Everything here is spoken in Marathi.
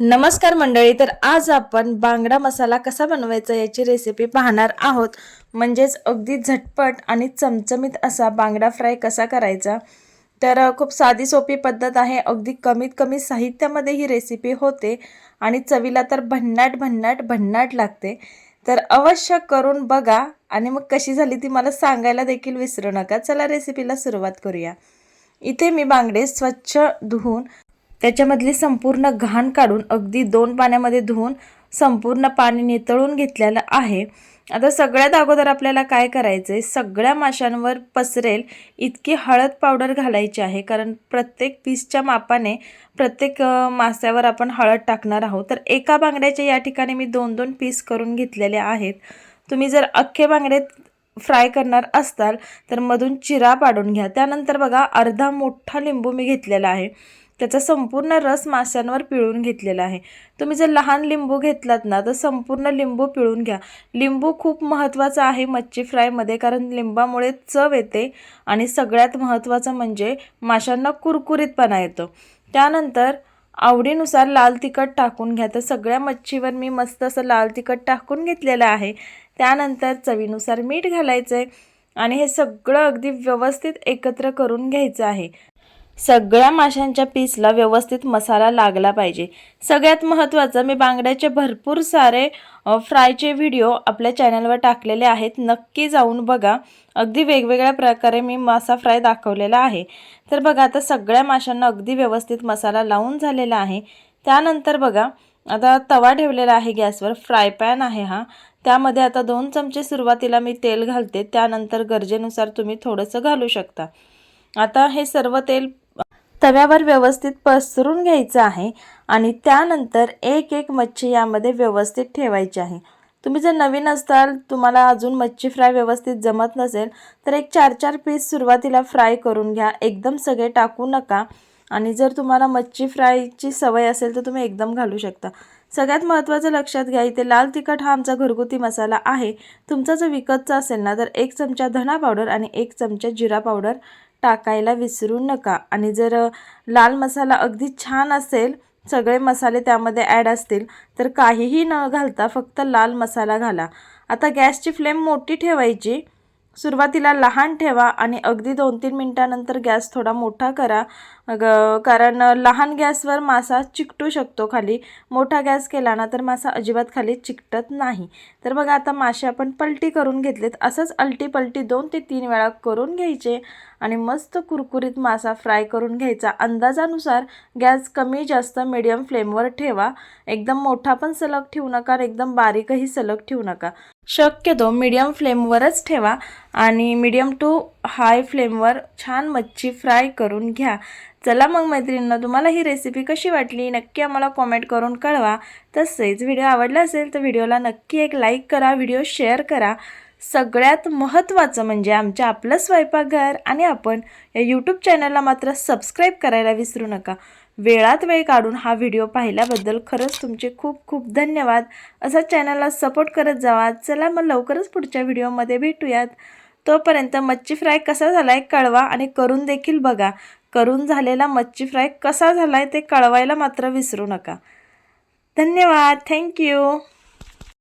नमस्कार मंडळी तर आज आपण बांगडा मसाला कसा बनवायचा याची रेसिपी पाहणार आहोत. म्हणजेच अगदी झटपट आणि चमचमीत असा बांगडा फ्राय कसा करायचा? तर खूप साधी सोपी पद्धत आहे. अगदी कमीत कमी साहित्यामध्ये ही रेसिपी होते आणि चवीला तर भन्नाट भन्नाट भन्नाट लागते. तर अवश्य करून बघा आणि मग कशी झाली ती मला सांगायला देखील विसरू नका. चला रेसिपीला सुरुवात करूया. इथे मी बांगडे स्वच्छ धुवून त्याच्यामधली संपूर्ण घाण काढून अगदी दोन पाण्यामध्ये धुवून संपूर्ण पाणी नितळून घेतलेलं आहे. आता सगळ्यात अगोदर आपल्याला काय करायचं आहे सगळ्या माशांवर पसरेल इतकी हळद पावडर घालायची आहे कारण प्रत्येक पीसच्या मापाने प्रत्येक मास्यावर आपण हळद टाकणार आहोत. तर एका बांगड्याच्या या ठिकाणी मी दोन दोन पीस करून घेतलेले आहेत. तुम्ही जर अख्खे बांगडे फ्राय करणार असताल तर मधून चिरा पाडून घ्या. त्यानंतर बघा अर्धा मोठा लिंबू मी घेतलेला आहे. त्याचा संपूर्ण रस माशांवर पिळून घेतलेला आहे. तुम्ही जर लहान लिंबू घेतलात ना तर संपूर्ण लिंबू पिळून घ्या. लिंबू खूप महत्त्वाचा आहे मच्छी फ्रायमध्ये कारण लिंबामुळे चव येते आणि सगळ्यात महत्त्वाचं म्हणजे माशांना कुरकुरीतपणा येतो. त्यानंतर आवडीनुसार लाल तिखट टाकून घ्या. तर सगळ्या मच्छीवर मी मस्त असं लाल तिखट टाकून घेतलेलं आहे. त्यानंतर चवीनुसार मीठ घालायचं आहे आणि हे सगळं अगदी व्यवस्थित एकत्र करून घ्यायचं आहे. सगळ्या माशांच्या पीसला व्यवस्थित मसाला लागला पाहिजे. सगळ्यात महत्त्वाचं मी बांगड्याचे भरपूर सारे फ्रायचे व्हिडिओ आपल्या चॅनलवर टाकलेले आहेत. नक्की जाऊन बघा. अगदी वेगवेगळ्या प्रकारे मी मासा फ्राय दाखवलेला आहे. तर बघा आता सगळ्या माशांना अगदी व्यवस्थित मसाला लावून झालेला आहे. त्यानंतर बघा आता तवा ठेवलेला आहे गॅसवर. फ्राय पॅन आहे हा. त्यामध्ये आता दोन चमचे सुरुवातीला मी तेल घालते. त्यानंतर गरजेनुसार तुम्ही थोडंसं घालू शकता. आता हे सर्व तेल तव्यावर व्यवस्थित पसरून घ्यायचं आहे आणि त्यानंतर एक एक मच्छी यामध्ये व्यवस्थित ठेवायची आहे. तुम्ही जर नवीन असताल तुम्हाला अजून मच्छी फ्राय व्यवस्थित जमत नसेल तर एक चार चार पीस सुरुवातीला फ्राय करून घ्या. एकदम सगळे टाकू नका आणि जर तुम्हाला मच्छी फ्रायची सवय असेल तर तुम्ही एकदम घालू शकता. सगळ्यात महत्त्वाचं लक्षात घ्या इथे लाल तिखट हा आमचा घरगुती मसाला आहे. तुमचा जर विकतचा असेल ना तर एक चमचा धना पावडर आणि एक चमचा जिरा पावडर टाकायला विसरू नका. आणि जर लाल मसाला अगदी छान असेल सगळे मसाले त्यामध्ये ॲड असतील तर काहीही न घालता फक्त लाल मसाला घाला. आता गॅसची फ्लेम मोठी ठेवायची. सुरुवातीला लहान ठेवा आणि अगदी दोन तीन मिनटानंतर गॅस थोडा मोठा करा. ग कारण लहान गॅसवर मासा चिकटू शकतो खाली. मोठा गॅस केला ना तर मासा अजिबात खाली चिकटत नाही. तर बघा आता मासे आपण पलटी करून घेतलेत. असंच अलटी पलटी दोन ते तीन वेळा करून घ्यायचे आणि मस्त कुरकुरीत मासा फ्राय करून घ्यायचा. अंदाजानुसार गॅस कमी जास्त मिडियम फ्लेमवर ठेवा. एकदम मोठा पण सलग ठेवू नका आणि एकदम बारीकही सलग ठेवू नका. शक्यतो मीडियम फ्लेमवरच ठेवा आणि मीडियम टू हाय फ्लेमवर छान मच्छी फ्राय करून घ्या. चला मग मैत्रिणींना तुम्हाला ही रेसिपी कशी वाटली? नक्की आम्हाला कॉमेंट करून कळवा. तसेच व्हिडिओ आवडला असेल तर व्हिडिओला नक्की एक लाईक करा व्हिडिओ शेअर करा. सगळ्यात महत्त्वाचं म्हणजे आमच्या आपलं स्वयंपाकघर आणि आपण या यूट्यूब चॅनलला मात्र सबस्क्राईब करायला विसरू नका. वेळात वेळ काढून हा व्हिडिओ पाहिल्याबद्दल खरंच तुमचे खूप खूप धन्यवाद. असा चॅनलला सपोर्ट करत जावा. चला मग लवकरच पुढच्या व्हिडिओमध्ये भेटूयात. तोपर्यंत मच्छी फ्राय कसा झाला आहे कळवा आणि करून देखील बघा. करून झालेला मच्छी फ्राय कसा झाला आहे ते कळवायला मात्र विसरू नका. धन्यवाद. थँक्यू